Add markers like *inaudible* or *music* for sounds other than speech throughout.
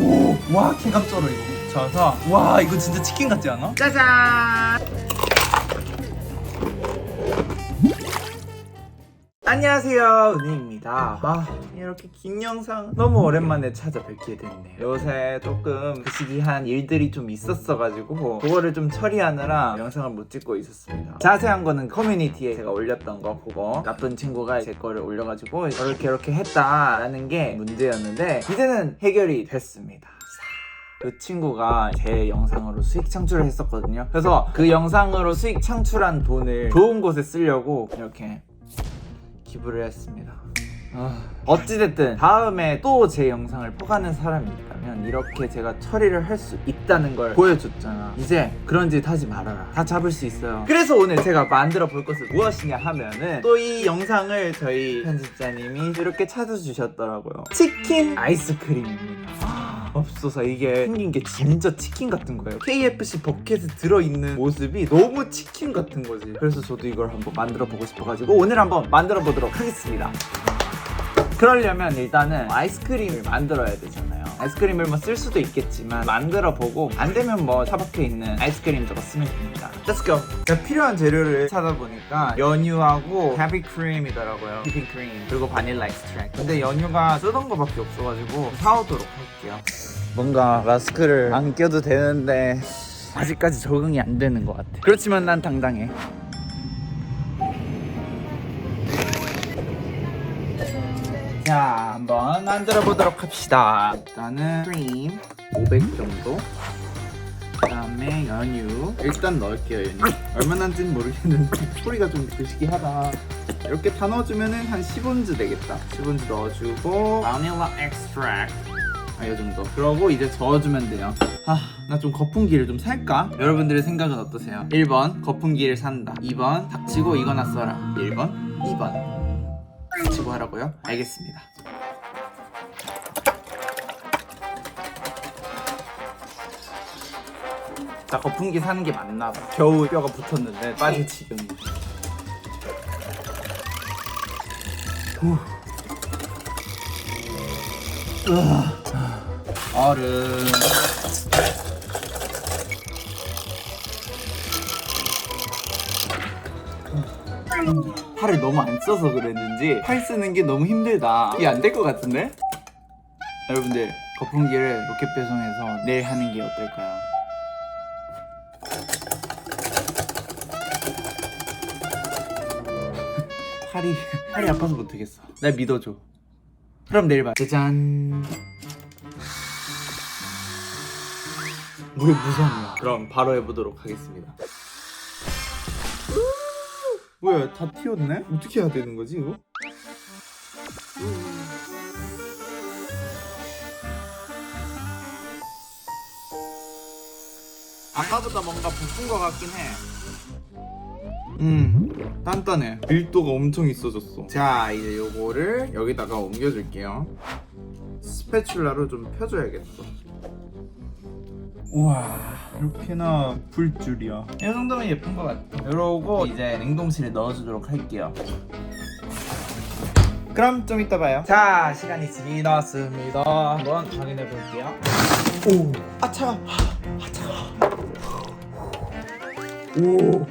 오와 킹감 쩔어 이거. 묻혀서 와 이거 진짜 치킨 같지 않아? 짜잔 안녕하세요 은희입니다. 아 이렇게 긴 영상 너무 오랜만에 찾아뵙게 됐네요. 요새 조금 그 시기한 일들이 좀 있었어가지고 그거를 좀 처리하느라 영상을 못 찍고 있었습니다. 자세한 거는 커뮤니티에 제가 올렸던 거 보고 나쁜 친구가 제 거를 올려가지고 이렇게 이렇게 했다라는 게 문제였는데 이제는 해결이 됐습니다. 그 친구가 제 영상으로 수익 창출을 했었거든요. 그래서 그 영상으로 수익 창출한 돈을 좋은 곳에 쓰려고 이렇게 기부를 했습니다. 아, 어찌됐든 다음에 또 제 영상을 퍼가는 사람이 있다면 이렇게 제가 처리를 할 수 있다는 걸 보여줬잖아. 이제 그런 짓 하지 말아라. 다 잡을 수 있어요. 그래서 오늘 제가 만들어 볼 것은 무엇이냐 하면은 또 이 영상을 저희 편집자님이 이렇게 찾아주셨더라고요. 치킨 아이스크림입니다. 없어서 이게 생긴 게 진짜 치킨 같은 거예요. KFC 버켓에 들어있는 모습이 너무 치킨 같은 거지. 그래서 저도 이걸 한번 만들어 보고 싶어가지고 오늘 한번 만들어 보도록 하겠습니다. 그러려면 일단은 아이스크림을 만들어야 되잖아요. 아이스크림을 뭐 쓸 수도 있겠지만 만들어 보고 안 되면 뭐 차박혀 있는 아이스크림 저거 쓰면 됩니다. Let's go. 제가 필요한 재료를 찾아보니까 연유하고 헤비 크림이더라고요. 휘핑 크림 그리고 바닐라 엑스트랙. 근데 연유가 쓰던 거밖에 없어가지고 사오도록 할게요. 뭔가 마스크를 안 껴도 되는데 아직까지 적응이 안 되는 것 같아. 그렇지만 난 당당해. 자, 한번 만들어 보도록 합시다. 일단은 크림 500 정도. 그다음에 연유 일단 넣을게요 연유 얼마나인지는 모르겠는데 *laughs* 소리가 좀 그시기하다 이렇게 다 넣어주면은 한 10온즈 되겠다 10온즈 넣어주고 바닐라 엑스트랙 아, 이 정도 그러고 이제 저어주면 돼요 아 나 좀 거품기를 좀 살까? 여러분들의 생각은 어떠세요? 1번 거품기를 산다 2번 닥치고 이거나 써라 1번 2번 치고 하라고요? 알겠습니다. 자 거품기 사는 게 맞나 봐. 겨우 뼈가 붙었는데 빠질 지금. 후. 으아. 얼음. 팔을 너무 안 써서 그랬는지 팔 쓰는 게 너무 힘들다. 이게 안 될 것 같은데? 여러분들 거품기를 로켓 배송해서 내일 하는 게 어떨까요? 팔이 *laughs* 팔이 아파서 못하겠어. 날 믿어줘. 그럼 내일 봐. 짜잔. 무의 무성이야. 그럼 바로 해보도록 하겠습니다. 뭐야 다 튀었네? 어떻게 해야 되는 거지 이거? 아까보다 뭔가 부푼 것 같긴 해. 음, 단단해. 밀도가 엄청 있어졌어. 자, 이제 요거를 여기다가 옮겨줄게요. 스패츌라로 좀 펴줘야겠어. 우와 이렇게나 불 줄이야. 이 정도면 예쁜 것 같아. 이러고 이제 냉동실에 넣어주도록 할게요. 그럼 좀 이따 봐요. 자 시간이 지났습니다. 한번 확인해 볼게요. 오 아차 아차 오,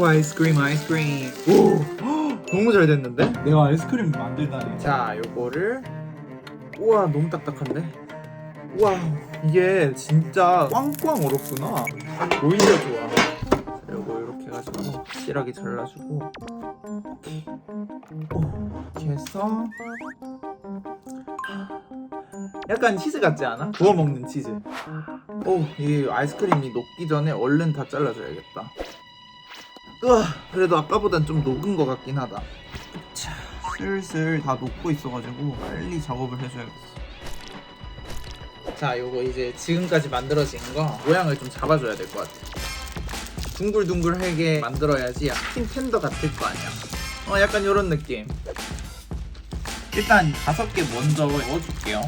오 아이스크림 아이스크림. 오 헉, 너무 잘 됐는데? 내가 아이스크림 만들다니. 자 요거를. 우와 너무 딱딱한데? 우와 이게 진짜 꽝꽝 얼었구나. 오히려 좋아 이렇게 해가지고 실하게 잘라주고. 이렇게 오, 해서 약간 치즈 같지 않아? 구워 먹는 치즈. 오 이 아이스크림이 녹기 전에 얼른 다 잘라줘야겠다. 으아 그래도 아까보단 좀 녹은 것 같긴 하다. 자 슬슬 다 녹고 있어가지고 빨리 작업을 해줘야겠어. 자 요거 이제 지금까지 만들어진 거 모양을 좀 잡아줘야 될 것 같아 둥글둥글하게 만들어야지 치킨 텐더 같을 거 아니야. 어 약간 요런 느낌. 일단 다섯 개 먼저 넣어줄게요.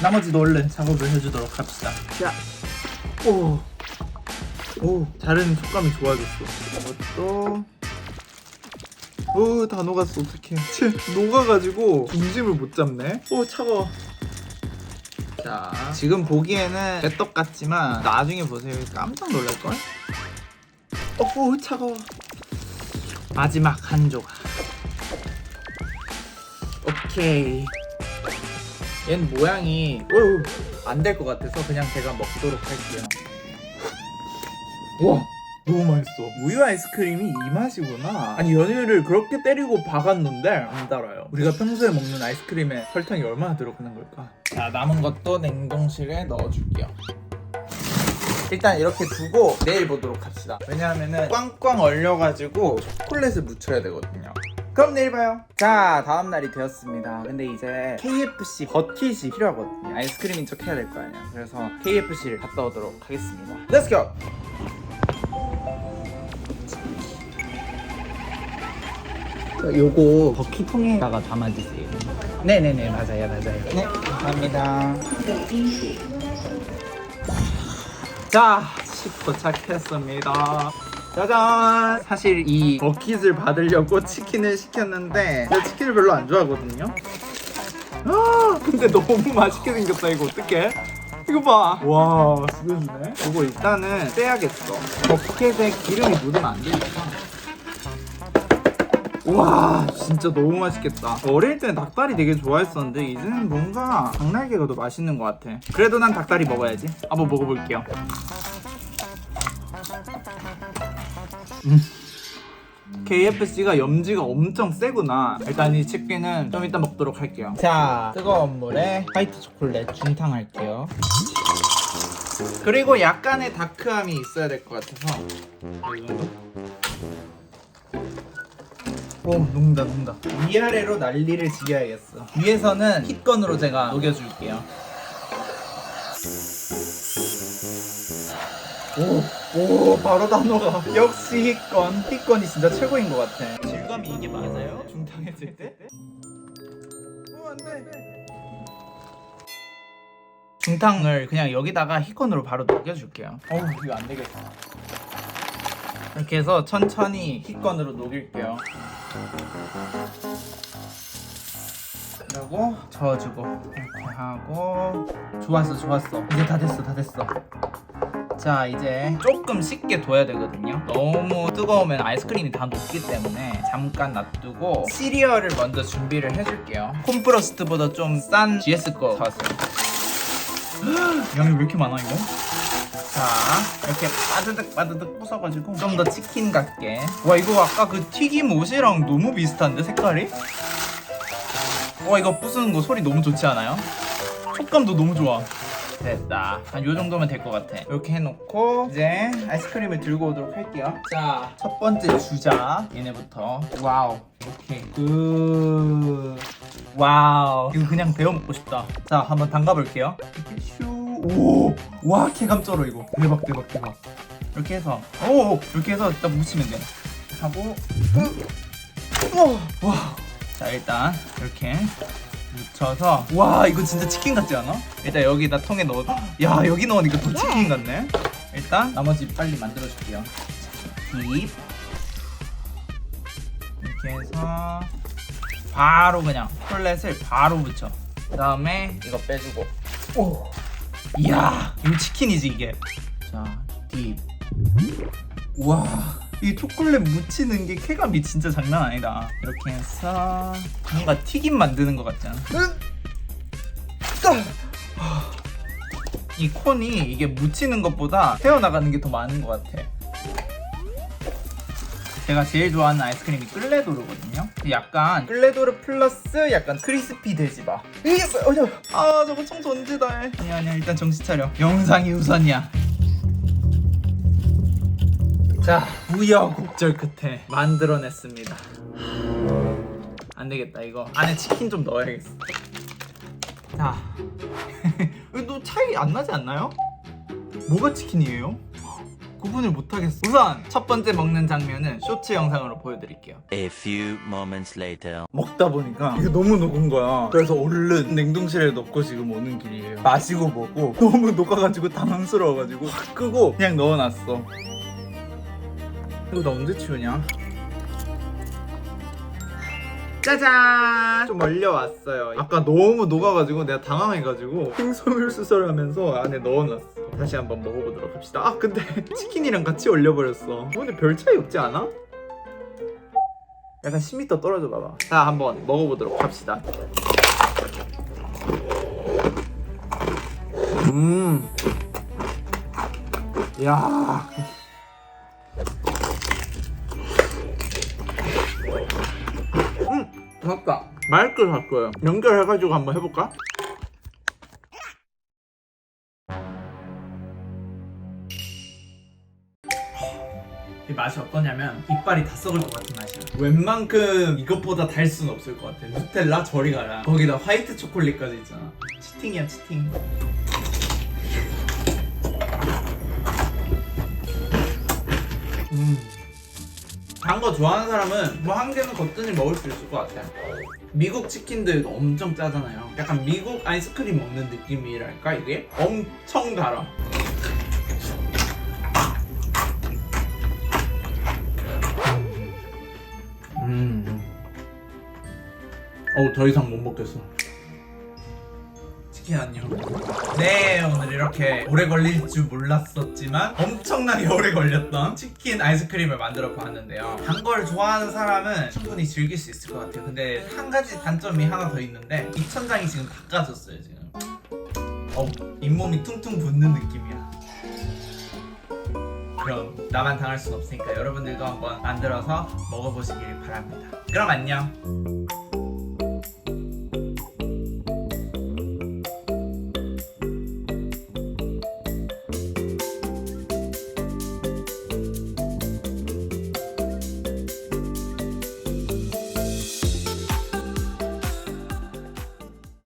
나머지도 얼른 작업을 해주도록 합시다. 자 오. 오. 다른 촉감이 좋아졌어. 이것도. 오다 녹았어. 어떡해. 채 녹아가지고 중심을 못 잡네. 오 차가워. 자, 지금 보기에는 개떡 같지만 나중에 보세요. 깜짝 놀랄걸? 어우, 차가워. 마지막 한 조각. 오케이. 얘는 모양이 안될 것 같아서 그냥 제가 먹도록 할게요. 와 너무 맛있어. 우유 아이스크림이 이 맛이구나. 아니 연유를 그렇게 때리고 박았는데 안 달아요. 우리가 평소에 먹는 아이스크림에 설탕이 얼마나 들어가는 걸까? 자 남은 것도 냉동실에 넣어줄게요. 일단 이렇게 두고 내일 보도록 합시다. 왜냐하면은 꽝꽝 얼려가지고 초콜릿을 묻혀야 되거든요. 그럼 내일 봐요. 자, 다음 날이 되었습니다. 근데 이제 KFC 버킷이 필요하거든요. 아이스크림인 척 해야 될 거 아니야. 그래서 KFC를 갔다 오도록 하겠습니다. Let's go. 요거 버킷통에다가 담아주세요. 네네네 맞아요 맞아요. 네 감사합니다. 자, 집 도착했습니다. 짜잔! 사실 이 버킷을 받으려고 치킨을 시켰는데 제가 치킨을 별로 안 좋아하거든요. 아, 근데 너무 맛있게 생겼다 이거 어떡해? 이거 봐. 와, 죽여주네. 이거 일단은 빼야겠어. 버킷에 기름이 묻으면 안 되니까. 와 진짜 너무 맛있겠다. 어릴 때 닭다리 되게 좋아했었는데 이제는 뭔가 닭날개가 더 맛있는 것 같아. 그래도 난 닭다리 먹어야지. 한번 먹어볼게요. 음. KFC가 염지가 엄청 세구나. 일단 이 치킨은 좀 이따 먹도록 할게요. 자 뜨거운 물에 화이트 초콜릿 중탕 할게요. 그리고 약간의 다크함이 있어야 될 것 같아서? 오 녹는다 녹는다. 위아래로 난리를 지어야겠어. 위에서는 힛건으로 제가 녹여줄게요. 오, 오 바로 다 녹아 *laughs* 역시 힛건. 힛건이 진짜 최고인 것 같아. 질감이 이게 맞아요? 중탕했을 때? 오 안 돼. 중탕을 그냥 여기다가 힛건으로 바로 녹여줄게요. 어우 이거 안 되겠다 이렇게 해서 천천히 힛건으로 녹일게요. 그리고 저어주고 이렇게 하고. 좋았어 좋았어. 이제 다 됐어 다 됐어. 자 이제 조금 식게 둬야 되거든요. 너무 뜨거우면 아이스크림이 다 녹기 때문에 잠깐 놔두고 시리얼을 먼저 준비를 해줄게요. 콤프로스트보다 좀 싼 GS 거 사왔어요. *gasps* 양이 왜 이렇게 많아 이거? 자 이렇게 빠드득 빠드득 부숴가지고 좀 더 치킨 같게. 와 이거 아까 그 튀김 옷이랑 너무 비슷한데 색깔이? 와 이거 부수는 거 소리 너무 좋지 않아요? 촉감도 너무 좋아. 됐다. 한 요 정도면 될 것 같아. 이렇게 해놓고 이제 아이스크림을 들고 오도록 할게요. 자 첫 번째 주자. 얘네부터. 와우. 오케이 굿. 와우. 이거 그냥 데워 먹고 싶다. 자 한번 담가 볼게요. 슈 오와 쾌감 쩔어 이거. 대박 대박 대박. 이렇게 해서 오 이렇게 해서 일단 묻히면 돼. 하고 와자 일단 이렇게 묻혀서 와 이거 진짜 치킨 같지 않아? 일단 여기다 통에 넣어 야 여기 넣으니까 더 치킨 같네. 일단 나머지 빨리 만들어 줄게요. 딥. 이렇게 해서 바로 그냥 콜렛을 바로 묻혀. 그 다음에 이거 빼주고. 오 이야 이거 치킨이지 이게. 자딥. 우와 이 초콜릿 묻히는 게 쾌감이 진짜 장난 아니다. 이렇게 해서 뭔가 튀김 만드는 것 같지 않아? 이 콘이 이게 묻히는 것보다 새어나가는 게 더 많은 것 같아 제가 제일 좋아하는 아이스크림이 끌레도르거든요. 약간 끌레도르 플러스 약간 크리스피 돼지바. 이게 뭐야? 어, 아 저거 청소 언제 다. 해? 아니야 아니야. 일단 정신 차려. 영상이 우선이야. 자 우여곡절 끝에 만들어냈습니다. 안 되겠다 이거. 안에 치킨 좀 넣어야겠어. 자. *laughs* 너 차이 안 나지 않나요? 뭐가 치킨이에요? 구분을 못하겠어. 우선 첫 번째 먹는 장면은 쇼츠 영상으로 보여드릴게요. A few moments later. 먹다 보니까 이게 너무 녹은 거야. 그래서 얼른 냉동실에 넣고 지금 오는 길이에요. 마시고 먹고 너무 녹아가지고 당황스러워가지고 확 끄고 그냥 넣어놨어. 이거 나 언제 치우냐 짜잔! 좀 얼려왔어요. 아까 너무 녹아가지고 내가 당황해가지고 횡소밀수설을 하면서 안에 넣어놨어. 다시 한번 먹어보도록 합시다. 아 근데 *laughs* 치킨이랑 같이 얼려버렸어. 근데 별 차이 없지 않아? 약간 10m 떨어져 봐봐. 자 한번 먹어보도록 합시다. 음. 야. 음, 맞다. 마이크 살 거예요. 연결해가지고 한번 해볼까? 이 맛이 어떠냐면 이빨이 다 썩을 것 같은 맛이야. 웬만큼 이것보다 달 수는 없을 것 같아. 누텔라 저리 가라. 거기다 화이트 초콜릿까지 있잖아. 치팅이야 치팅. 단 거 좋아하는 사람은 뭐 한 개는 거뜬히 먹을 수 있을 것 같아. 미국 치킨들도 엄청 짜잖아요. 약간 미국 아이스크림 먹는 느낌이랄까 이게? 엄청 달아. 음. 어우 더 이상 못 먹겠어. 안녕. 네 오늘 이렇게 오래 걸릴 줄 몰랐었지만 엄청나게 *laughs* 오래 걸렸던 치킨 아이스크림을 만들어 보았는데요. 단 걸 좋아하는 사람은 충분히 즐길 수 있을 것 같아요. 근데 한 가지 단점이 하나 더 있는데 입천장이 지금 닦아졌어요 지금. 어 잇몸이 퉁퉁 붓는 느낌이야. 그럼 나만 당할 순 없으니까 여러분들도 한번 만들어서 먹어보시길 바랍니다. 그럼 안녕.